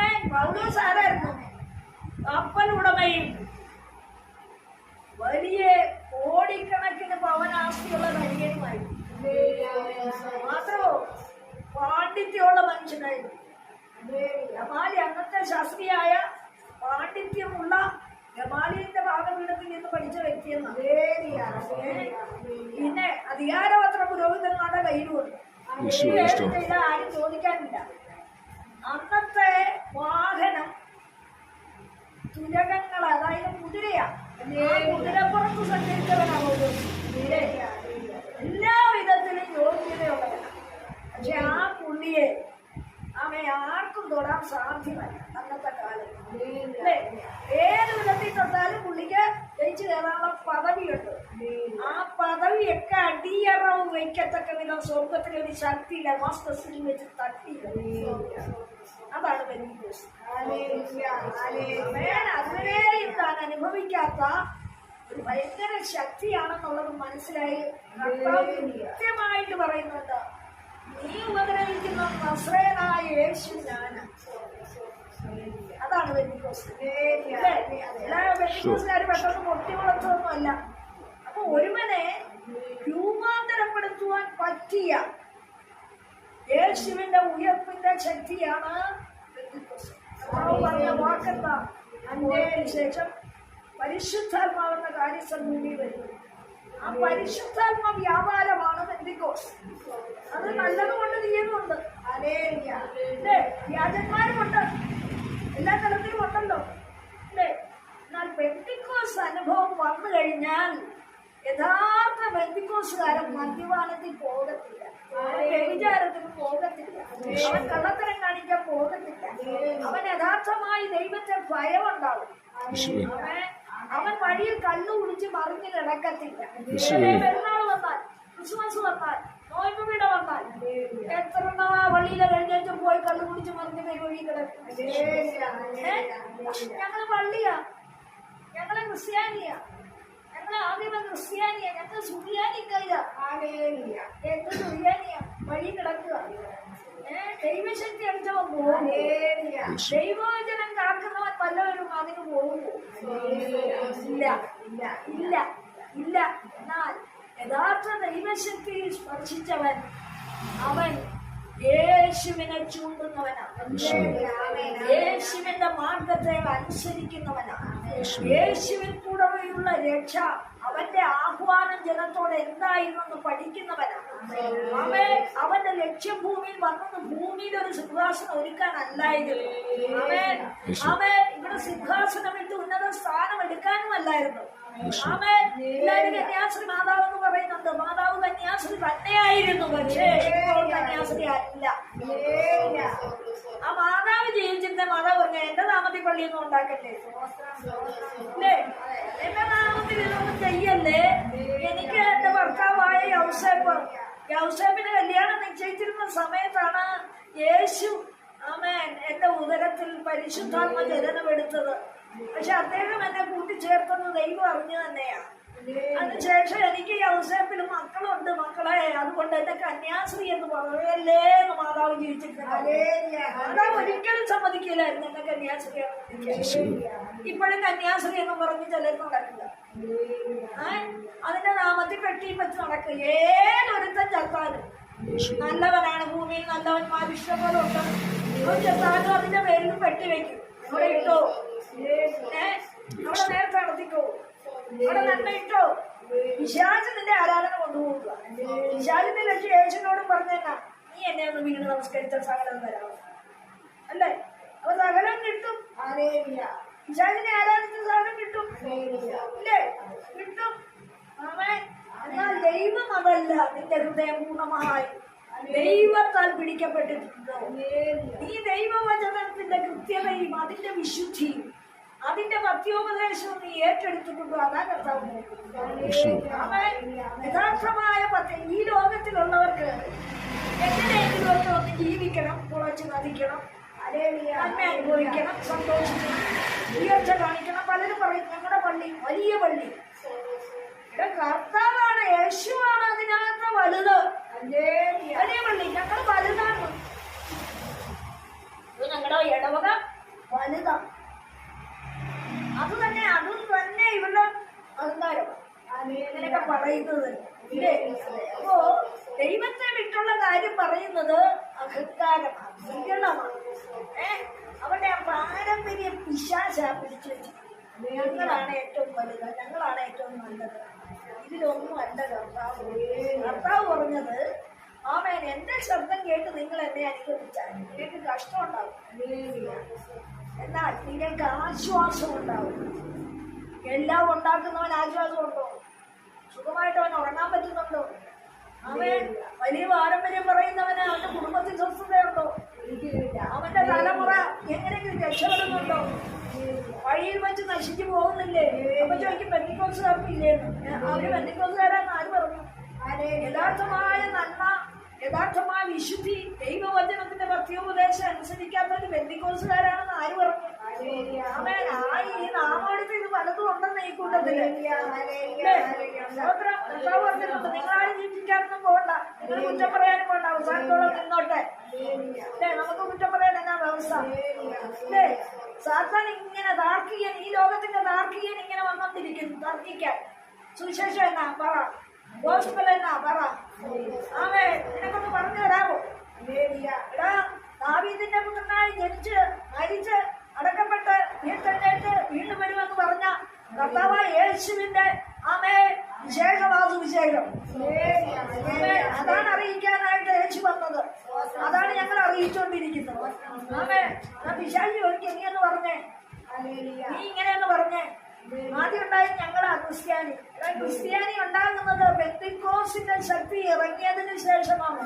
ആമേൻ പൗലോസ് ആരായിരുന്നു? കപ്പലുടമയും വലിയ കോടിക്കണക്കിന് പവനാസ്തിയുള്ള ധനികനുമായി മാത്രമോ പാണ്ഡിത്യമുള്ള മനുഷ്യനായിരുന്നു. ഗമാലി അന്നത്തെ ശാസ്ത്രീയായ പാണ്ഡിത്യമുള്ള ഗമാലിന്റെ ഭാഗപീഠത്തിൽ നിന്ന് പഠിച്ച വ്യക്തിയെന്ന് പിന്നെ അധികാരപത്ര പുരോഹിതന്മാരുടെ കയ്യിലുണ്ട്. ആരും ചോദിക്കാനില്ല. അന്നത്തെ വാഹനം തുരകങ്ങൾ അതായത് കുതിരയാണ് കുതിരപ്പുറത്ത് സഞ്ചരിച്ചവനാണ് എല്ലാ വിധത്തിലും യോഗ്യതയുള്ളവനാണ് പക്ഷെ ആ പുള്ളിയെ അവൻ ആർക്കും തൊടാൻ സാധ്യമല്ല അന്നത്തെ കാലത്ത്. അല്ലേ? ഏത് വിധത്തിൽ തൊട്ടാലും പുള്ളിക്ക് ജയിച്ചു കയറാനുള്ള പദവിയുണ്ട്. ആ പദവിയൊക്കെ അടിയറവ് വയ്ക്കത്തക്ക വിധം സ്വർഗത്തിലൊരു ശക്തിയില്ല. മസ്തസിൽ വെച്ച് തട്ടിയില്ല. അതുവരെയും താൻ അനുഭവിക്കാത്ത ഒരു ഭയങ്കര ശക്തിയാണെന്നുള്ളത് മനസ്സിലായി. കൃത്യമായിട്ട് പറയുന്നുണ്ട്. നീ ഉപദ്രവിക്കുന്ന നസ്രേനായ യേശു ഞാനാ. അതാണ് ബെന്നിക്കോസുകാർ പെട്ടെന്ന് പൊട്ടി വളർത്തുന്നൊന്നുമല്ല അപ്പൊ ഒരുവനെ രൂപാന്തരപ്പെടുത്തുവാൻ പറ്റിയ യേശുവിന്റെ ഉയർപ്പിന്റെ ശക്തിയാണ് പറഞ്ഞ വാക്കെന്താ? അതിന്റെ ശേഷം പരിശുദ്ധാത്മാവെന്ന കാര്യം സംഭൂമി വരുന്നു ആ പരിശുദ്ധാത്മ വ്യാപാരമാണ് പെന്തിക്കോസ്. അത് നല്ലതുകൊണ്ട് കൊണ്ട് ചെയ്യുന്നുണ്ട് അല്ലേ? വ്യാജന്മാരുമുണ്ട്. എല്ലാ തലത്തിലും ഉണ്ടല്ലോ. അല്ലേ? എന്നാൽ പെന്തിക്കോസ് അനുഭവം വന്നു കഴിഞ്ഞാൽ യഥാർത്ഥ ബന്ധിക്കോസുകാരൻ മദ്യപാനത്തിൽ പോകത്തില്ല. വ്യഭിചാരത്തിന് പോകത്തില്ല. അവൻ കള്ളത്തരം അവൻ യഥാർത്ഥമായി ദൈവത്തെ ഭയമുണ്ടാവും അവൻ അവൻ വഴിയിൽ കണ്ണു കുടിച്ച് മറിഞ്ഞ് കിടക്കത്തില്ല. പെരുന്നാൾ വന്നാൽ ക്രിസ്മസ് വന്നാൽ നോയമ്പ് വീട വന്നാൽ എത്ര പള്ളിയിലെ കഴിഞ്ഞാൽ പോയി കള്ളു കുടിച്ച് മറിഞ്ഞ് വഴി കിടക്കും? ഏ? ഞങ്ങൾ പള്ളിയാ. ഞങ്ങളെ ക്രിസ്ത്യാനിയാ. ഞങ്ങളെ ആദ്യമേ ക്രിസ്ത്യാനിയാ. ഞങ്ങൾ സുറിയാനിക്കയില്ല എന്ത് സുറിയാനിയാ? വഴി കിടക്കുക ദൈവശക്തി അടിച്ചവൻ പോകും ദൈവവചനം കാക്കുന്നവൻ വല്ലവരും അതിന് പോകുമോ? ഇല്ല ഇല്ല ഇല്ല ഇല്ല. എന്നാൽ യഥാർത്ഥ ദൈവശക്തി സ്പർശിച്ചവൻ അവൻ യേശുവിനെ ചൂണ്ടുന്നവനാണ് യേശുവിന്റെ മാർഗത്തെ അനുസരിക്കുന്നവനാണ് യേശുവിൽ കൂടെയുള്ള രക്ഷ അവന്റെ ആഹ്വാനം ജനത്തോട് എന്തായിരുന്നു പഠിക്കുന്നവനാണ് അവന്റെ ലക്ഷ്യഭൂമിയിൽ വന്നത് ഭൂമിയിൽ ഒരു സിംഹാസനം ഒരുക്കാനല്ലായിരുന്നു. അവൻ അവൻ ഇവിടെ സിംഹാസനം ഇട്ട് ഉന്നത സ്ഥാനം എടുക്കാനും അല്ലായിരുന്നു അവൻ എല്ലാവരും കന്യാസ്ത്രീ മാതാവ് എന്ന് പറയുന്നുണ്ട്. മാതാവ് കന്യാസ്ത്രീ തന്നെയായിരുന്നു പക്ഷേ ഇപ്പോൾ കന്യാസ്ത്രീ അല്ല. ആ മാതാവ് ജീവിച്ചിരുന്ന മാതാവ് പറഞ്ഞ എന്റെ നാമത്തിൽ പള്ളിയൊന്നും ഉണ്ടാക്കട്ടെ അല്ലേ? എന്റെ നാമത്തിൽ ഇതൊന്നും ചെയ്യല്ലേ? എനിക്ക് എന്റെ ഭർത്താവായ യൗസേപ്പ് യൗസേപ്പിന് കല്യാണം നിശ്ചയിച്ചിരുന്ന സമയത്താണ് യേശു ആമേൻ എന്റെ ഉദരത്തിൽ പരിശുദ്ധാത്മ ജനനമെടുത്തത് പക്ഷെ അദ്ദേഹം എന്നെ കൂട്ടിച്ചേർത്തത് ദൈവം അറിഞ്ഞു തന്നെയാണ്. അതിനുശേഷം എനിക്ക് യൗസേപ്പിൽ മക്കളുണ്ട് മക്കളെ അതുകൊണ്ട് എന്റെ കന്യാസ്ത്രീ എന്ന് പറയല്ലേ എന്ന് മാതാവ് ജീവിച്ചിട്ടുണ്ട് മാതാവ് ഒരിക്കലും സമ്മതിക്കില്ലായിരുന്നു എന്നെ കന്യാസ്ത്രീ ഇപ്പോഴും കന്യാസ്ത്രീ എന്ന് പറഞ്ഞ് ചിലർ നടക്കില്ല? അതിന്റെ നാമത്തിൽ പെട്ടിയും വെച്ച് നടക്കുക നല്ലവനാണ് ഭൂമിയിൽ നല്ലവന്മാർ ഉണ്ട്. അവൻ ചത്താലും അതിന്റെ പേരിൽ പെട്ടി വെക്കും. അവിടെ ഇട്ടോ? അവിടെ നേരത്തെ നടത്തിക്കോ? അവിടെ നന്മ ഇട്ടോ? വിശാചത്തിന്റെ ആരാധന കൊണ്ടുപോകുക വിശാലിന്റെ ലക്ഷ്യം യേശുവിനോടും പറഞ്ഞേക്കാം. നീ എന്നെ ഒന്ന് വീണ് നമസ്കരിച്ച സകലം തരാം അല്ലേ? അപ്പൊ സകലം കിട്ടും? വിശാലിനെ ആരാധിച്ച സകലം കിട്ടും? ഇല്ലേ? കിട്ടും. അവൻ എന്നാൽ ദൈവം അതല്ല നിന്റെ ഹൃദയം പൂർണമായി ദൈവത്താൽ പിടിക്കപ്പെട്ടിട്ടുണ്ടോ ഈ ദൈവവചനത്തിന്റെ കൃത്യതയും അതിന്റെ വിശുദ്ധിയും അതിന്റെ പത്യോപദേശവും നീ ഏറ്റെടുത്തിട്ടുണ്ടോ അതാ കർത്താവ് അവൻ. യഥാർത്ഥമായ ഈ ലോകത്തിലുള്ളവർക്ക് എങ്ങനെയെങ്കിലും ഒക്കെ ഒന്ന് ജീവിക്കണം കുളച്ച് നദിക്കണം നന്മ അനുഭവിക്കണം സന്തോഷിക്കണം ഉയർച്ച കാണിക്കണം. പലരും പറയും ഞങ്ങളുടെ പള്ളി വലിയ പള്ളി. കർത്താവാണ് യേശുവാണ് അതിനകത്ത് വലുത്. ഞങ്ങൾ വലുതാണ്. ഞങ്ങളുടെ ഇടവക വലുതാണ് അത് തന്നെ അതും തന്നെ ഇവരുടെ അഹങ്കാരം. ഇങ്ങനെയൊക്കെ പറയുന്നത്. ഇല്ലേ? അപ്പോ ദൈവത്തെ വിട്ടുള്ള കാര്യം പറയുന്നത് അഹങ്കാരമാണ് വിരളമാണ് ഏ? അവന്റെ പാരമ്പര്യം പിശാശ പിടിച്ചു ഞങ്ങളാണ് ഏറ്റവും വലുത് ഞങ്ങളാണ് ഏറ്റവും നല്ലത്. ഇതിലൊന്നും അല്ല കർത്താവ്. കർത്താവ് പറഞ്ഞത് ആമേൻ. എന്റെ ശബ്ദം കേട്ട് നിങ്ങൾ എന്നെ അനുഗമിച്ചാൽ നിങ്ങൾക്ക് കഷ്ടം ഉണ്ടാവും എന്നാൽ നിങ്ങൾക്ക് ആശ്വാസം ഉണ്ടാവും എല്ലാം ഉണ്ടാക്കുന്നവൻ ആശ്വാസം ഉണ്ടോ സുഖമായിട്ട് അവൻ ഉറങ്ങാൻ പറ്റുന്നുണ്ടോ? അവൻ വലിയ പാരമ്പര്യം പറയുന്നവന് അവന്റെ കുടുംബത്തിൽ സ്വസ്ഥതയുണ്ടോ അവന്റെ തലമുറ എങ്ങനെയെങ്കിലും രക്ഷപ്പെടുന്നുണ്ടോ? വഴിയിൽ വെച്ച് നശിച്ചു പോകുന്നില്ലേ? അപ്പൊ ചോദിക്കും ബന്ധിക്കോസുകാർക്കില്ലേ അവർ പെന്തിക്കോസുകാരാന്ന് ആര് പറഞ്ഞു? യഥാർത്ഥമായ നന്മ യഥാർത്ഥമായ വിശുദ്ധി ദൈവവചനത്തിന്റെ ഭക്തിയോപദേശം അനുസരിക്കാത്തവര് ബെന്തിക്കോസുകാരാണെന്ന് ആര് പറഞ്ഞു? ഈ നാമാടുത്ത് ഇത് പലതും ഉണ്ടെന്ന് ഈ കൂട്ടത്തിൽ. പറഞ്ഞിട്ടുണ്ട് നിങ്ങളാരും ജീവിക്കാനൊന്നും പോകണ്ട. നിങ്ങൾ കുറ്റം പറയാനും പോകണ്ട. അവസാനത്തോളം നിന്നോട്ടെ. അല്ലേ? നമുക്ക് കുറ്റം പറയാൻ എന്നാ വ്യവസ്ഥ അല്ലേ? സാത്താൻ ഇങ്ങനെ താർക്കികൻ ഈ ലോകത്തിന്റെ താർക്കികൻ ഇങ്ങനെ വന്നിരിക്കുന്നു തർക്കിക്കാൻ. സുവിശേഷം എന്നാ? പറ. ഗോസ്പൽ എന്നാ? പറ. ആമേ നിനക്കൊന്ന് പറഞ്ഞു തരാമോ? എടാ ദാവീദിന്റെ പുത്രനായി ജനിച്ച് മരിച്ച് അടക്കപ്പെട്ട് വീട്ടെഴുന്നേറ്റ് വീണ്ടും വരുമെന്ന് പറഞ്ഞ കർത്താവ് യേശുവിന്റെ ആമേ വിശേഷമാതു വിശേഷം. അതാണ് അറിയിക്കാനായിട്ട് യേശു വന്നത്. അതാണ് ഞങ്ങൾ അറിയിച്ചുകൊണ്ടിരിക്കുന്നത് ആമേ വിശാലി ഒരിക്കൽ നീ എന്ന് പറഞ്ഞേ. നീ പറഞ്ഞേ ആദ്യം ഉണ്ടായത് ഞങ്ങളാ ക്രിസ്ത്യാനി. ക്രിസ്ത്യാനി ഉണ്ടാകുന്നത് വ്യക്തിക്കോസിന്റെ ശക്തി ഇറങ്ങിയതിന് ശേഷമാണ്.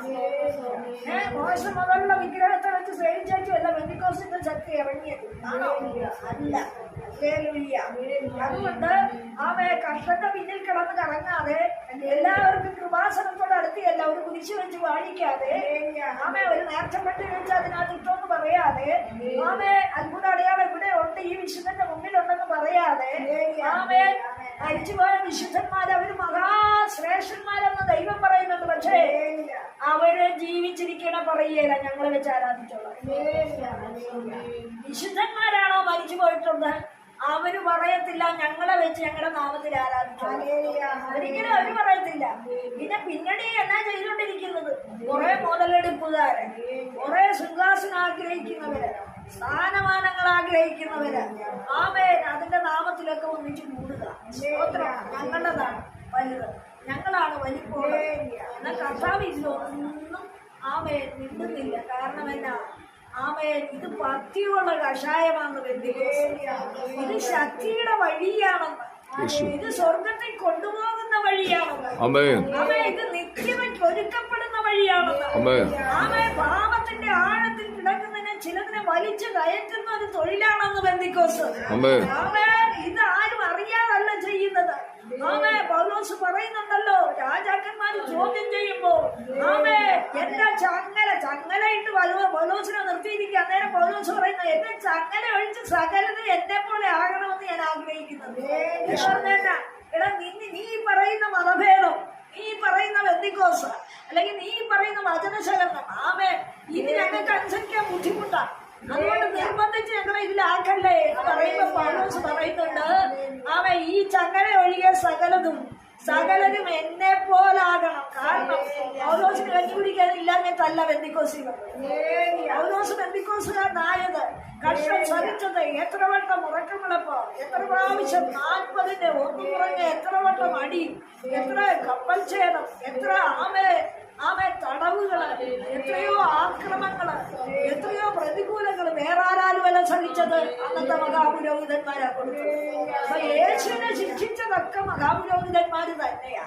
മോശം മുതലുള്ള വിഗ്രഹത്തെ വെച്ച് സേവിച്ചല്ല ബെത്തിക്കോസിന്റെ ശക്തി ഇറങ്ങിയത്. അല്ല. അതുകൊണ്ട് ആമേ കഷ്ടന്റെ പിന്നിൽ കിടന്ന് കറങ്ങാതെ എല്ലാവർക്കും ഒരു കുരിശ് വെച്ച് വാഴിക്കാതെ ആമേ ഒരു നേർച്ച നേർച്ചപ്പെട്ട് വെച്ച് അതിനകത്ത് ഇട്ടോന്ന് പറയാതെ ആമേ അത്ഭുത അടയാളം ഇവിടെ ഉണ്ട് ഈ വിശുദ്ധന്റെ മുമ്പിലുണ്ടെന്ന് പറയാതെ ആമേ മരിച്ചുപോയ വിശുദ്ധന്മാർ അവർ മഹാശ്രേഷ്ഠന്മാരെന്ന് ദൈവം പറയുന്നുണ്ട്. പക്ഷേ അവർ ജീവിച്ചിരിക്കണ പറയുകയില്ല ഞങ്ങളെ വെച്ച് ആരാധിച്ചോളാം. വിശുദ്ധന്മാരാണോ മരിച്ചു പോയിട്ടുണ്ട് അവർ പറയത്തില്ല ഞങ്ങളെ വെച്ച് ഞങ്ങളുടെ നാമത്തിൽ ആരാധിച്ചോളാം ഒരിക്കലും അവർ പറയത്തില്ല. പിന്നെ പിന്നണി എന്നാ ചെയ്തുകൊണ്ടിരിക്കുന്നത്? കുറെ മുതലെടുപ്പുകാരൻ കുറെ സിംഹാസനം ആഗ്രഹിക്കുന്നവര് സ്ഥാനമാനങ്ങൾ ആഗ്രഹിക്കുന്നവര്. ആമേൻ. അതിന്റെ നാമത്തിലൊക്കെ ഒന്നിച്ച് കൂടുക. ഞങ്ങളുടെതാണ്. വലുത്. ഞങ്ങളാണ് വലിപ്പോ എന്നാൽ കർത്താവ് ഒന്നും ആമേ നിന്നുന്നില്ല കാരണം എന്നാ? ആമേ ഇത് ഭക്തിയുള്ള കഷായമാണ് ബന്ധുക്കോസ് ഇത് ശക്തിയുടെ വഴിയാണെന്ന്. ഇത് സ്വർഗത്തിൽ കൊണ്ടുപോകുന്ന വഴിയാണെന്ന്. ആമേ. ഇത് നിത്യതയ്ക്ക് ഒരുക്കപ്പെടുന്ന വഴിയാണെന്ന്. ആമേ. പാപത്തിന്റെ ആഴത്തിൽ കിടക്കുന്നതിനെ ചിലതിനെ വലിച്ചു കയറ്റുന്ന ഒരു തൊഴിലാണെന്ന് ബന്ധിക്കോസ് ആമേ. ഇത് ആരും അറിയാതല്ല ചെയ്യുന്നത്. ആമേ പൗലോസ് പറയുന്നുണ്ടല്ലോ രാജാക്കന്മാർ ചോദ്യം ചെയ്യുമ്പോ ആമേ എന്റെ ചങ്ങല ചങ്ങലയിട്ട് വലുവ പൗലോസിനെ നിർത്തിയിരിക്കുക. അന്നേരം പൗലോസ് പറയുന്ന എന്റെ ചങ്ങല ഒഴിച്ച് സകലത് എന്നെ പോലെ ആകണമെന്ന് ഞാൻ ആഗ്രഹിക്കുന്നത് എന്ന് എടാ നിന്നെ നീ പറയുന്ന മതഭേദം നീ പറയുന്ന വെന്തിക്കോസ് അല്ലെങ്കിൽ നീ പറയുന്ന വചനശകലനം ആമേ ഇത് ഞങ്ങൾക്ക് അനുസരിക്കാൻ ബുദ്ധിമുട്ടാണ് അതുകൊണ്ട് നിർബന്ധിച്ച് ഞങ്ങളെ ഇതിലാക്കല്ലേ എന്ന് പറയുമ്പോ പൗലോസ് പറയുന്നുണ്ട്. ആമേ ഈ ചങ്ങല ഒഴികെ സകലതും സകലരും എന്നെ പോലാകണം. കാരണം പൗലോസിന് തല്ല ബന്ധിക്കോസികൾ പൗലോസ് ബന്ധിക്കോസുകാരനായത് കഷ്ടം സഹിച്ചത് എത്ര വട്ടം ഉറക്കമുള്ളപ്പോ എത്ര പ്രാവശ്യം നാൽപ്പതിന്റെ ഒന്നു കുറഞ്ഞ എത്ര വട്ടം അടി എത്ര കപ്പൽ ഛേദം എത്ര ആമേ ആമേ തടവുകൾ എത്രയോ ആക്രമങ്ങൾ എത്രയോ പ്രതികൂലങ്ങൾ വേറെ ആരാലുമല്ല സഹിച്ചത്. അന്നത്തെ മഹാപുരോഹിതന്മാരാ കൊടുത്തു അപ്പൊ യേശുവിനെ ശിക്ഷിച്ചതൊക്കെ മഹാപുരോഹിതന്മാര് തന്നെയാ.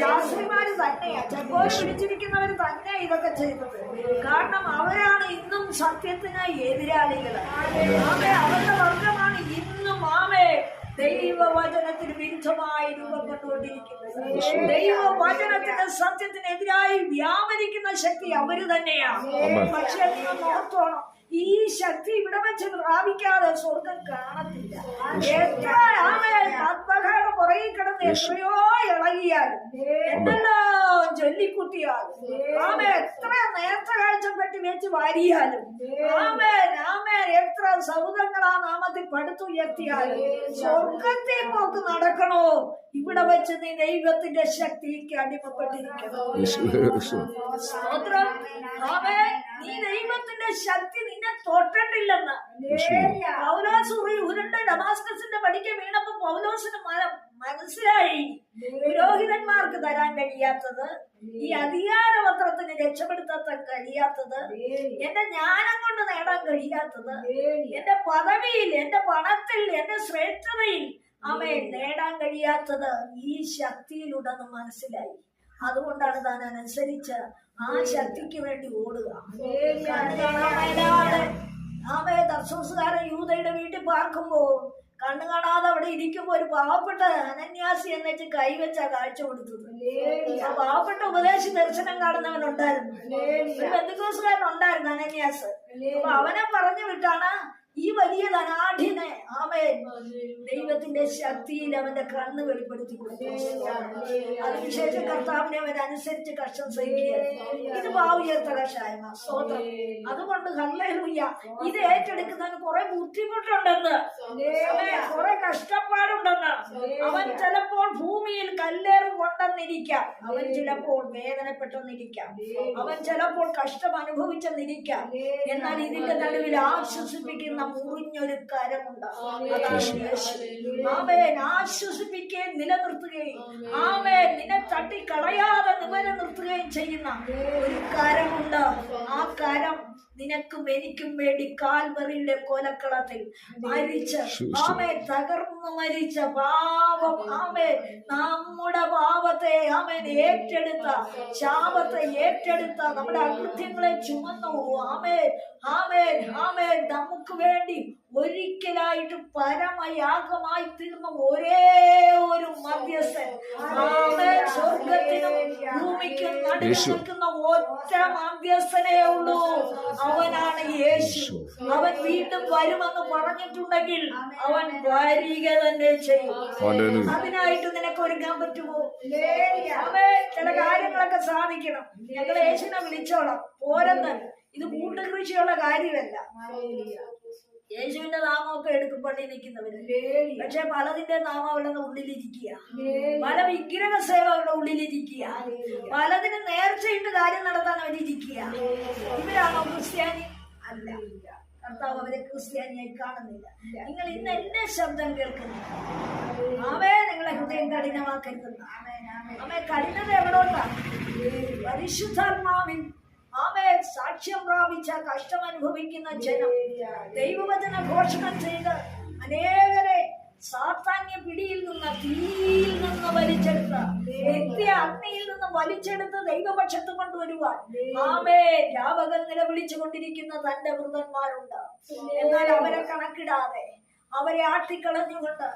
ശാസ്ത്രിമാര് തന്നെയാ. ചെപ്പോര് പിടിച്ചിരിക്കുന്നവർ തന്നെ ഇതൊക്കെ ചെയ്തത് കാരണം അവരാണ് ഇന്നും സത്യത്തിന് എതിരാളികൾ. ആമേ അവരുടെ വർഗമാണ് ഇന്നും ആമേ. ദൈവവചനത്തിന് വിരുദ്ധമായി രൂപം കൊണ്ടുകൊണ്ടിരിക്കുന്നത് ദൈവവചനത്തിന്റെ സത്യത്തിനെതിരായി വ്യാപരിക്കുന്ന ശക്തി അവർ തന്നെയാണ്. പക്ഷെ നിങ്ങൾ നോക്കണം ഈ ശക്തി ഇവിടെ വെച്ച് പ്രാപിക്കാതെ സ്വർഗം കാണത്തില്ല. എത്ര ആമേ ആത്മകാരുടെ പുറകിൽ കിടന്ന് എത്രയോ ഇളകിയാലും എന്തെല്ലാം ചൊല്ലിക്കുട്ടിയാലും. ആമേ എത്ര നേർച്ച കാഴ്ചപ്പെട്ട് വെച്ച് വാരിയാലും. ആമേ ആമേ എത്ര സൗദങ്ങൾ ആ നാമത്തിൽ പടുത്തുയർത്തിയാലും സ്വർഗത്തെ പോക്ക് നടക്കണോ? ഇവിടെ വെച്ച് നീ ദൈവത്തിന്റെ ശക്തിക്ക് അടിമപ്പെട്ടിരിക്കണം. നീ ദൈവത്തിന്റെ ശക്തി നിന്നെ തൊട്ടിട്ടില്ലെന്ന് പൗലോസ് ഉറി- ഉരുണ്ട ഡമാസ്കസിന്റെ പടിക്ക് വീണപ്പോ പൗലോസിന് മന- മനസ്സിലായി. പുരോഹിതന്മാർക്ക് തരാൻ കഴിയാത്തത് ഈ അധികാരപത്രത്തിന് രക്ഷപ്പെടുത്താൻ കഴിയാത്തത് എന്റെ ജ്ഞാനം കൊണ്ട് നേടാൻ കഴിയാത്തത് എന്റെ പദവിയിൽ എന്റെ പണത്തിൽ എന്റെ ശ്രേഷ്ഠതയിൽ അവയെ നേടാൻ കഴിയാത്തത് ഈ ശക്തിയിലുണ്ടെന്ന് മനസ്സിലായി. അതുകൊണ്ടാണ് താൻ അനുസരിച്ച് ആ ശക്തിക്ക് വേണ്ടി ഓടുക. ആമയെ ആമേ ദർശോസുകാരൻ യൂതയുടെ വീട്ടിൽ പാർക്കുമ്പോ കണ്ണു കാണാതെ അവിടെ ഇരിക്കുമ്പോ ഒരു പാവപ്പെട്ട അനന്യാസി എന്നിട്ട് കൈവച്ച കാഴ്ച കൊടുത്തത്. ആ പാവപ്പെട്ട ഉപദേശ ദർശനം കാണുന്നവൻ ഉണ്ടായിരുന്നു ഒരു ബന്ധുക്കോസുകാരൻ ഉണ്ടായിരുന്നു അനന്യാസ്. അപ്പൊ അവനെ പറഞ്ഞു വിട്ടാണ് ഈ വലിയ ധനാഠ്യനെ ആമേൻ ദൈവത്തിന്റെ ശക്തിയിൽ അവന്റെ കണ്ണ് വെളിപ്പെടുത്തി കൊടുത്തു. അതിനുശേഷം കർത്താവിനെ അവൻ അനുസരിച്ച് കഷ്ടം സഹിക്കുക ഇത് ഭാവിയർത്ത കഷായ സ്വന്തം അതുകൊണ്ട് ഹല്ലേലൂയ. ഇത് ഏറ്റെടുക്കുന്നതിന് കുറെ ബുദ്ധിമുട്ടുണ്ടെന്ന്. കുറെ കഷ്ടപ്പാടുണ്ടെന്ന്. അവൻ ചിലപ്പോൾ ഭൂമിയിൽ കല്ലേറ് കൊണ്ടെന്നിരിക്കാം. അവൻ ചിലപ്പോൾ വേദനപ്പെട്ടെന്നിരിക്കാം. അവൻ ചിലപ്പോൾ കഷ്ടം അനുഭവിച്ചെന്നിരിക്കാം. എന്നാൽ ഇതിന്റെ നടുവിൽ ആശ്വസിപ്പിക്കുന്ന മുറിഞ്ഞൊരു കരമുണ്ട്. ആമേൻ. ആശ്വസിപ്പിക്കുകയും നിലനിർത്തുകയും ആമേൻ. നിന്നെ തട്ടിക്കളയാതെ നിലനിർത്തുകയും ചെയ്യുന്ന ഒരു കരമുണ്ട്. നിനക്കും എനിക്കും വേണ്ടി കാൽവറിയുടെ കൊലക്കളത്തിൽ മരിച്ച ആമേ തകർന്നു മരിച്ച പാപം. ആമേ നമ്മുടെ പാപത്തെ ആമേൻ ഏറ്റെടുത്ത ശാപത്തെ ഏറ്റെടുത്ത നമ്മുടെ അകൃത്യങ്ങളെ ചുമന്നു. ആമേ ആമേൻ ആമേൻ നമുക്ക് വേണ്ടി ഒരിക്കലായിട്ട് പരമയാഗമായി തീർന്ന ഒരേ ഒരു മധ്യസ്ഥൻ. സ്വർഗത്തിനും ഭൂമിക്കും ഒറ്റ മധ്യസ്ഥനേ ഉള്ളൂ. അവനാണ് യേശു. അവൻ വീണ്ടും വരുമെന്ന് പറഞ്ഞിട്ടുണ്ടെങ്കിൽ അവൻ വരിക തന്നെ ചെയ്യും. ഹല്ലേലൂയ. അതിനായിട്ട് നിനക്ക് ഒരുങ്ങാൻ പറ്റുമോ? അവേ ചില കാര്യങ്ങളൊക്കെ സാധിക്കണം. ഞങ്ങൾ യേശുവിനെ വിളിച്ചോളാം. പോരെന്ന്. ഇത് കൂട്ടുകൃഷിയുള്ള കാര്യമല്ല. യേശുവിന്റെ നാമമൊക്കെ എടുക്കും പള്ളി നിൽക്കുന്നവര് പക്ഷെ പലതിന്റെ നാമം അവരുടെ ഉള്ളിലിരിക്കുക. പല വിഗ്രഹ സേവ അവരുടെ ഉള്ളിലിരിക്കുക. പലതിനും നേർച്ചയിട്ട് കാര്യം നടത്താൻ അവരിരിക്കുക. ഇവരാണോ ക്രിസ്ത്യാനി? അല്ല. കർത്താവ് അവരെ ക്രിസ്ത്യാനിയായി കാണുന്നില്ല. നിങ്ങൾ ഇന്ന് എന്റെ ശബ്ദം കേൾക്കുന്നു. അവേ നിങ്ങളെ ഹൃദയം കഠിനമാക്കരുത് അവയെ കഠിനത എവിടോട്ടാണ്? പരിശുദ്ധാത്മാവിൽ ആമേ സാക്ഷ്യം പ്രാപിച്ച കഷ്ടം അനുഭവിക്കുന്ന ജനം ദൈവവചന ഘോഷണം ചെയ്ത് അനേകരെ സാത്താന്യ പിടിയിൽ നിന്ന് തീയിൽ നിന്ന് വലിച്ചെടുത്ത നിത്യ അഗ്നിയിൽ നിന്ന് വലിച്ചെടുത്ത് ദൈവപക്ഷത്ത് കൊണ്ടുവരുവാൻ ആമേ രാപകൽ നിലവിളിച്ചു കൊണ്ടിരിക്കുന്ന തന്റെ വൃതന്മാരുണ്ട്. എന്നാൽ അവരെ കണക്കിടാതെ അവരെ ആട്ടിക്കളഞ്ഞുകൊണ്ട്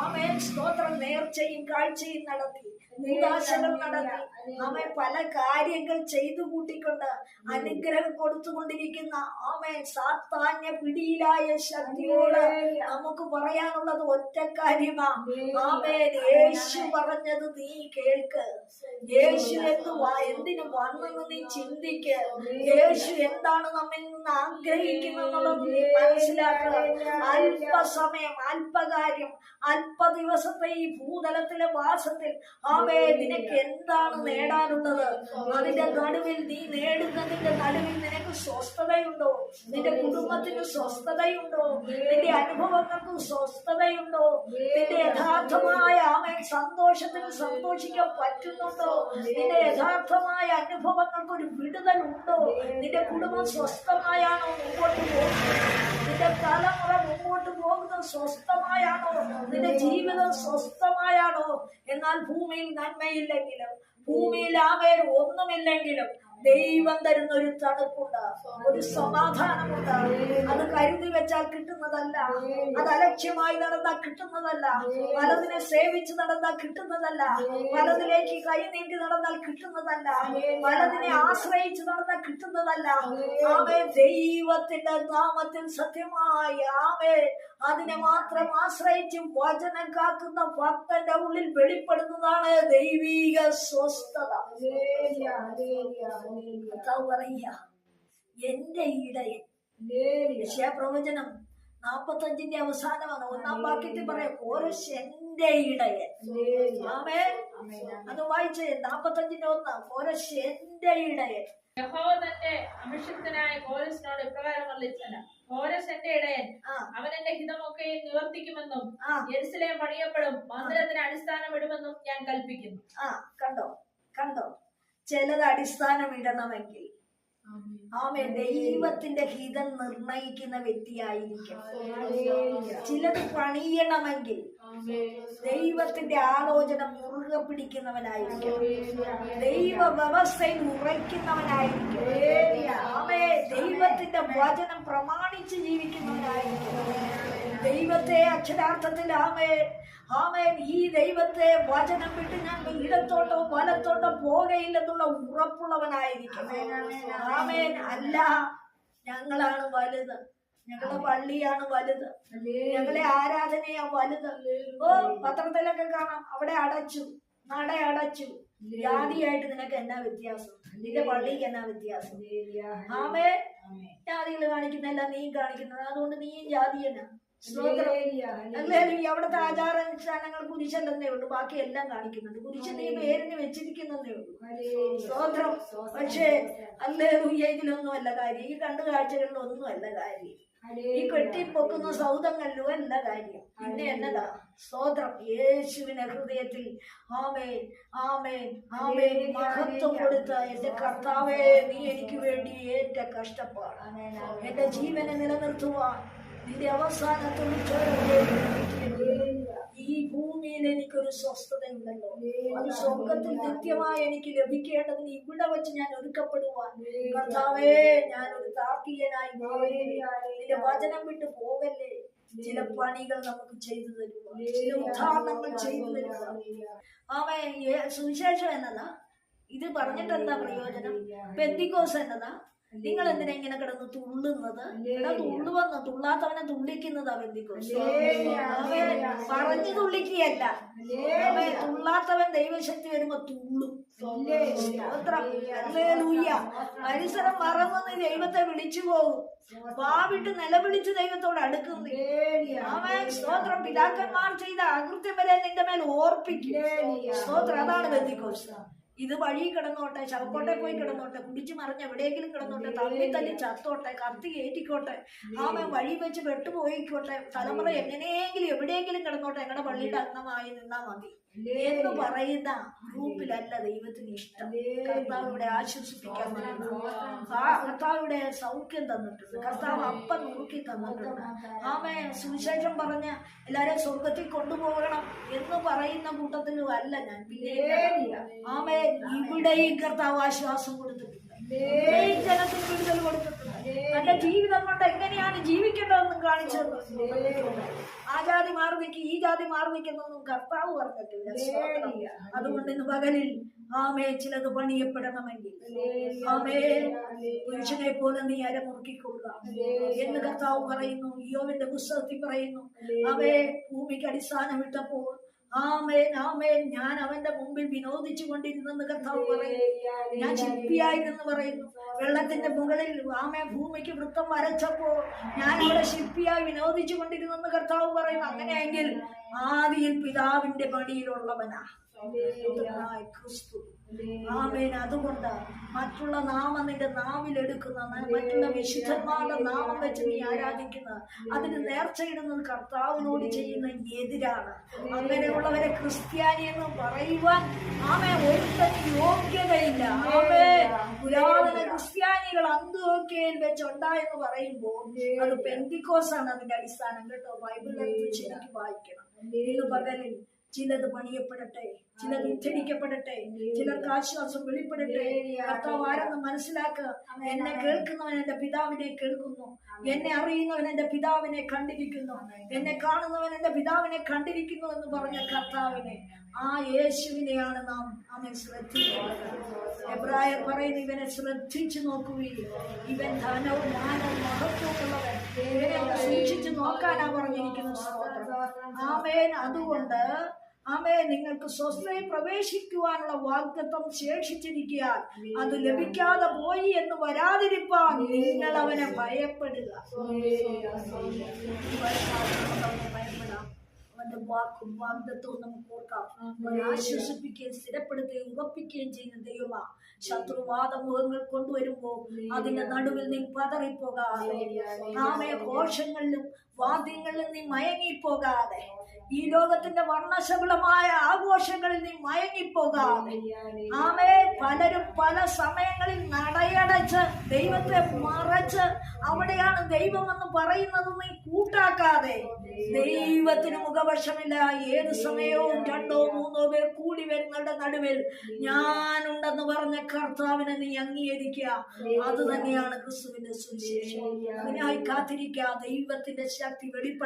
ആമേൻ സ്തോത്രം നേർച്ചയും കാഴ്ചയും നടത്തി. നിരാശകൾ നടത്തി അവൻ പല കാര്യങ്ങൾ ചെയ്തു കൂട്ടിക്കൊണ്ട് അനുഗ്രഹം കൊടുത്തുകൊണ്ടിരിക്കുന്ന ആമേൻ സാത്താന്യ പിടിയിലായ ശക്തിയോട് നമുക്ക് പറയാനുള്ളത് ഒറ്റ കാര്യമാണ് ആമേൻ യേശു പറഞ്ഞത് നീ കേൾക്ക്. യേശു എന്ത് വാ- എന്തിനു വന്നെന്ന് നീ ചിന്തിക്ക്. യേശു എന്താണ് നമ്മിൽ നിന്ന് ആഗ്രഹിക്കുന്നെന്നുള്ളത് നീ മനസ്സിലാക്കുക. അല്പസമയം അല്പകാര്യം അല്പ ദിവസത്തെ ഈ ഭൂതലത്തിലെ വാസത്തിൽ ആമേ നിനക്ക് എന്താണ് നേടാനുള്ളത്? അതിന്റെ നടുവിൽ നീ നേടുന്നതിന്റെ നടുവിൽ നിനക്ക് സ്വസ്ഥതയുണ്ടോ? നിന്റെ കുടുംബത്തിന് സ്വസ്ഥതയുണ്ടോ? നിന്റെ അനുഭവങ്ങൾക്ക് സ്വസ്ഥതയുണ്ടോ? നിന്റെ യഥാർത്ഥമായ ആമേ സന്തോഷത്തിന് സന്തോഷിക്കാൻ പറ്റുന്നുണ്ടോ? നിന്റെ യഥാർത്ഥമായ അനുഭവങ്ങൾക്ക് ഒരു വിടുതൽ ഉണ്ടോ നിന്റെ കുടുംബം സ്വസ്ഥമായാണോ മുമ്പോട്ട് പോകുന്നത്? നിന്റെ തലമുറ മുമ്പോട്ട് പോകുന്നത് സ്വസ്ഥമായാണോ? നിന്റെ ജീവിതം സ്വസ്ഥമായാണോ? എന്നാൽ ഭൂമിയിൽ നന്മയില്ലെങ്കിലും ഭൂമിയിൽ ആവേ ഒന്നുമില്ലെങ്കിലും ദൈവം തരുന്ന ഒരു തണുപ്പുണ്ട്. ഒരു സമാധാനമുണ്ട്. അത് കരുതി വെച്ചാൽ കിട്ടുന്നതല്ല. അത് അലക്ഷ്യമായി നടന്നാൽ കിട്ടുന്നതല്ല. പലതിനെ സേവിച്ച് നടന്നാൽ കിട്ടുന്നതല്ല. പലതിലേക്ക് കൈ നീട്ടി നടന്നാൽ കിട്ടുന്നതല്ല. പലതിനെ ആശ്രയിച്ച് നടന്നാൽ കിട്ടുന്നതല്ല. ആമേ ദൈവത്തിന്റെ നാമത്തിൽ സത്യമായ. ആമേ അതിനെ മാത്രം ആശ്രയിച്ച് വചനം കാക്കുന്ന ഭക്തന്റെ ഉള്ളിൽ വെളിപ്പെടുന്നതാണ് ദൈവീക സ്വസ്ഥത. കർത്താവ് പറയുക എന്റെ ഇടയൻ പ്രവചനം നാപ്പത്തഞ്ചിന്റെ അവസാനമാണ്. ഒന്നാം വാക്യത്തിൽ പറയാം കോരശ് എന്റെ ഇടയൻ ആമേ അത് വായിച്ചേ നാപ്പത്തഞ്ചിന്റെ ഒന്നാം കോരശ് എന്റെ ഇടയൻ യഹോവ തന്റെ അഭിഷിക്തനായ കോരസിനോട് ഇപ്രകാരം വർണിച്ചല്ല കോരസ് എന്റെ ഇടയൻ അവൻ എന്റെ ഹിതമൊക്കെ നിവർത്തിക്കുമെന്നും ജെറുസലേം പണിയപ്പെടും മന്ദിരത്തിന് അടിസ്ഥാനം ഇടുമെന്നും ഞാൻ കൽപ്പിക്കുന്നു. ആ കണ്ടോ കണ്ടോ. ചിലത് അടിസ്ഥാനമിടണമെങ്കിൽ ആമേ ദൈവത്തിന്റെ ഹിതം നിർണയിക്കുന്ന വ്യക്തിയായിരിക്കും ചിലത് പണിയണമെങ്കിൽ ദൈവത്തിന്റെ ആലോചന മുറുകെ പിടിക്കുന്നവനായിരിക്കും ദൈവ വ്യവസ്ഥയിൽ ഉറയ്ക്കുന്നവനായിരിക്കും ആമേ ദൈവത്തിന്റെ വചനം പ്രമാണിച്ച് ജീവിക്കുന്നവനായിരിക്കും ദൈവത്തെ അക്ഷരാർത്ഥത്തിൽ ആമേ ആമേൻ ഈ ദൈവത്തെ വചനം വിട്ട് ഞാൻ ഇടത്തോട്ടോ വലത്തോട്ടോ പോകയില്ലെന്നുള്ള ഉറപ്പുള്ളവനായിരിക്കും. ആമേൻ അല്ല ഞങ്ങളാണ് വലുത്. ഞങ്ങളുടെ പള്ളിയാണ് വലുത്. ഞങ്ങളെ ആരാധനയാ വലുത്. ഓ പത്രത്തിലൊക്കെ കാണാം. അവിടെ അടച്ചു നട അടച്ചു. ജാതിയായിട്ട് നിനക്ക് എന്നാ വ്യത്യാസം? നിന്റെ പള്ളിക്ക് എന്നാ വ്യത്യാസം? ആമേ ജാതികൾ കാണിക്കുന്നല്ല നീ കാണിക്കുന്നത്. അതുകൊണ്ട് നീ ജാതി ഈ അവിടുത്തെ ആചാരാനുഷ്ഠാനങ്ങൾ കുരിശല്ലെന്നേ ഉള്ളൂ. ബാക്കി എല്ലാം കാണിക്കുന്നുണ്ട് കുരിശൻ ഈ പേരിന് വെച്ചിരിക്കുന്നതേ ഉള്ളൂ. സ്തോത്രം. പക്ഷേ അല്ലേ ഇതിലൊന്നും അല്ല കാര്യം. ഈ കണ്ടു കാഴ്ചകളിലൊന്നും അല്ല കാര്യം. ഈ കെട്ടിപ്പൊക്കുന്ന സൗദങ്ങളിലും അല്ല കാര്യം. പിന്നെ എന്നതാ? സ്തോത്രം. യേശുവിനെ ഹൃദയത്തിൽ ആമേൻ ആമേൻ ആമേൻ. മഹത്വം കൊടുത്ത എന്റെ കർത്താവേ നീ എനിക്ക് വേണ്ടി ഏറ്റ കഷ്ടപ്പാട് എന്റെ ജീവനെ നിലനിർത്തുവാൻ. നിന്റെ അവസാനത്തോട് ഈ ഭൂമിയിൽ എനിക്കൊരു സ്വസ്ഥതയുണ്ടല്ലോ. അത് സ്വർഗത്തിൽ നിത്യമായി എനിക്ക് ലഭിക്കേണ്ടതിന് ഇവിടെ വെച്ച് ഞാൻ ഒരുക്കപ്പെടുവാൻ. കർത്താവേ ഞാൻ ഒരു താർക്കികനായി. നിന്റെ വചനം വിട്ട് പോകല്ലേ? ചില പണികൾ നമുക്ക് ചെയ്തു തരുക ചില ഉദാഹരണങ്ങൾ ചെയ്തു തരുക അവൻ സുവിശേഷം എന്നതാ? ഇത് പറഞ്ഞിട്ട് പ്രയോജനം? പെന്തിക്കോസ് എന്നതാ? നിങ്ങൾ എന്തിനാ ഇങ്ങനെ കിടന്ന് തുള്ളുന്നത്? എടാ തുള്ളുവന്ന്? തുള്ളാത്തവനെ തുള്ളിക്കുന്നതാ അവൻ പറഞ്ഞു തുള്ളിക്കുകയല്ല. തുള്ളാത്തവൻ ദൈവശക്തി വരുമ്പോ തുള്ളും. പരിസരം മറന്നെന്ന് ദൈവത്തെ വിളിച്ചു പോകും. വാവിട്ട് നിലവിളിച്ച് ദൈവത്തോട് അടുക്കുന്നു. അവൻ സ്തോത്രം പിതാക്കന്മാർ ചെയ്ത അകൃത്യം വരെ നിന്റെ മേൽ ഓർപ്പിക്കും. സ്തോത്രം. അതാണ് ബന്ധിക്കോസ് ഇത് വഴി കിടന്നോട്ടെ ശവക്കോട്ടെ പോയി കിടന്നോട്ടെ കുടിച്ചു മറിഞ്ഞ് എവിടെയെങ്കിലും കിടന്നോട്ടെ തമ്മി തല്ലി ചത്തോട്ടെ കത്തി കയറ്റിക്കോട്ടെ ആമൻ വഴി വെച്ച് വെട്ടുപോയിക്കോട്ടെ തലമുറ എങ്ങനെയെങ്കിലും എവിടെയെങ്കിലും കിടന്നോട്ടെ ഞങ്ങളുടെ പള്ളിയുടെ അംഗമായി നിന്നാ മതി. എന്ന് പറയുന്ന ഗ്രൂപ്പിലല്ല ദൈവത്തിന് ഇഷ്ടം. കർത്താവ് ഇവിടെ ആശ്വസിപ്പിക്കാൻ കർത്താവിടെ സൗഖ്യം തന്നിട്ടുണ്ട്. കർത്താവ് അപ്പം നുറുക്കി തന്നിട്ടുണ്ട്. ആമേ സുവിശേഷം പറഞ്ഞ എല്ലാരെയും സ്വർഗത്തിൽ കൊണ്ടുപോകണം എന്ന് പറയുന്ന കൂട്ടത്തിലും അല്ല ഞാൻ. ആമേ ഇവിടെയും കർത്താവ് ആശ്വാസം കൊടുത്തിട്ടുണ്ട് ഇവിടെയും ജനത്തിന് വിടുതൽ കൊടുത്തിട്ടുണ്ട് തന്റെ ജീവിതം കൊണ്ട് എങ്ങനെയാണ് ജീവിക്കേണ്ടതെന്നും കാണിച്ചു. ആ ജാതി മാറി നിൽക്കും ഈ ജാതി മാറി നിൽക്കുന്നൊന്നും കർത്താവ് പറഞ്ഞിട്ടില്ല. അതുകൊണ്ട് ഇന്ന് പകലിൽ ആമേ ചിലത് പണിയപ്പെടണമെങ്കിൽ. ആമേ പുരുഷനെ പോലെ നീ അര മുറുക്കിക്കൊള്ളുക എന്ന് കർത്താവ് പറയുന്നു. യോവിന്റെ പുസ്തകത്തിൽ പറയുന്നു. അവയെ ഭൂമിക്ക് അടിസ്ഥാനം ഇട്ടപ്പോൾ ആമേൻ ആമേൻ. ഞാൻ അവന്റെ മുമ്പിൽ വിനോദിച്ചു കൊണ്ടിരുന്നെന്ന് കർത്താവ് പറയുന്നു. ഞാൻ ശില്പിയായിരുന്നെന്ന് പറയുന്നു. വെള്ളത്തിന്റെ മുകളിൽ ആമേ ഭൂമിക്ക് വൃത്തം വരച്ചപ്പോ ഞാൻ ഇവിടെ ശില്പിയായി വിനോദിച്ചു കൊണ്ടിരുന്നെന്ന് കർത്താവ് പറയുന്നു. അങ്ങനെയെങ്കിൽ ആദിയിൽ പിതാവിന്റെ പണിയിലുള്ളവനാ ക്രിസ്തു. ആമേൻ. അതുകൊണ്ട് മറ്റുള്ള നാമം നിന്റെ നാവിലെടുക്കുന്ന മറ്റുള്ള വിശുദ്ധന്മാരുടെ നാമം വെച്ച് നീ ആരാധിക്കുന്ന അതിന് നേർച്ചയിടുന്നത് കർത്താവിനോട് ചെയ്യുന്ന എതിരാണ്. അങ്ങനെയുള്ളവരെ ക്രിസ്ത്യാനി എന്ന് പറയുവാൻ ആമേ ഒരുത്തന് യോഗ്യതയില്ല. ആമേ പുരാതന ക്രിസ്ത്യാനികൾ അന്ത്യോക്കയിൽ വെച്ചുണ്ടായെന്ന് പറയുമ്പോൾ അത് പെന്തിക്കോസാണ് അതിന്റെ അടിസ്ഥാനം. കേട്ടോ ബൈബിളിൽ ശരിക്കും വായിക്കണം. ഇന്ന് പകലിൽ ചിലത് പണിയപ്പെടട്ടെ ചിലത് ഉദ്ധരിക്കപ്പെടട്ടെ ചിലർക്ക് ആശ്വാസം വെളിപ്പെടട്ടെ. കർത്താവ് ആരെന്ന് മനസ്സിലാക്കുക. എന്നെ കേൾക്കുന്നവൻ എന്റെ പിതാവിനെ കേൾക്കുന്നു. എന്നെ അറിയുന്നവൻ എന്റെ പിതാവിനെ കണ്ടിരിക്കുന്നു. എന്നെ കാണുന്നവൻ എന്റെ പിതാവിനെ കണ്ടിരിക്കുന്നു എന്ന് പറഞ്ഞ കർത്താവിനെ ആ യേശുവിനെയാണ് നാം അവൻ ശ്രദ്ധിക്കുന്നത് എബ്രായർ പറയുന്നു ഇവനെ ശ്രദ്ധിച്ചു നോക്കുകയും ഇവൻ ധനവും മാനവും മഹത്വമുള്ളവൻ. ഇവനെ സൂക്ഷിച്ചു നോക്കാനാ പറഞ്ഞിരിക്കുന്നു സ്തോത്രം. ആമേൻ. അതുകൊണ്ട് ആമേ നിങ്ങൾക്ക് സ്വസ്ഥയിൽ പ്രവേശിക്കുവാനുള്ള വാഗ്ദത്വം ശേഷിച്ചിരിക്കാൻ അത് ലഭിക്കാതെ പോയി എന്ന് വരാതിരിപ്പാൻ നിങ്ങൾ അവനെ ഭയപ്പെടുക. ഭയപ്പെടാം. അവന്റെ വാക്കും വാഗ്ദത്വവും നമുക്ക് ഓർക്കാം. ആശ്വസിപ്പിക്കുകയും സ്ഥിരപ്പെടുത്തുകയും ഉറപ്പിക്കുകയും ചെയ്യുന്ന ദൈവമാ. ശത്രുവാദമുഖങ്ങൾ കൊണ്ടുവരുമ്പോൾ അതിന്റെ നടുവിൽ നീ പതറിപ്പോകാതെ ആമയ കോശങ്ങളിലും വാദ്യങ്ങളിലും നീ മയങ്ങിപ്പോകാതെ ഈ ലോകത്തിന്റെ വർണശകുലമായ ആഘോഷങ്ങളിൽ നീ മയങ്ങിപ്പോകാതെ. ആമേ പലരും പല സമയങ്ങളിൽ നടയടച്ച് ദൈവത്തെ മറച്ച് അവിടെയാണ് ദൈവമെന്ന് പറയുന്നത് നീ കൂട്ടാക്കാതെ ദൈവത്തിന് മുഖവശമില്ല ഏത് സമയവും രണ്ടോ മൂന്നോ പേർ കൂടി വരുന്നവരുടെ നടുവിൽ ഞാനുണ്ടെന്ന് പറഞ്ഞ കർത്താവിനെ നീ അംഗീകരിക്കുക. അത് തന്നെയാണ് ക്രിസ്തുവിന്റെ സുവിശേഷം. അതിനായി കാത്തിരിക്കുക. ദൈവത്തിന്റെ ശക്തി വെളിപ്പെടുക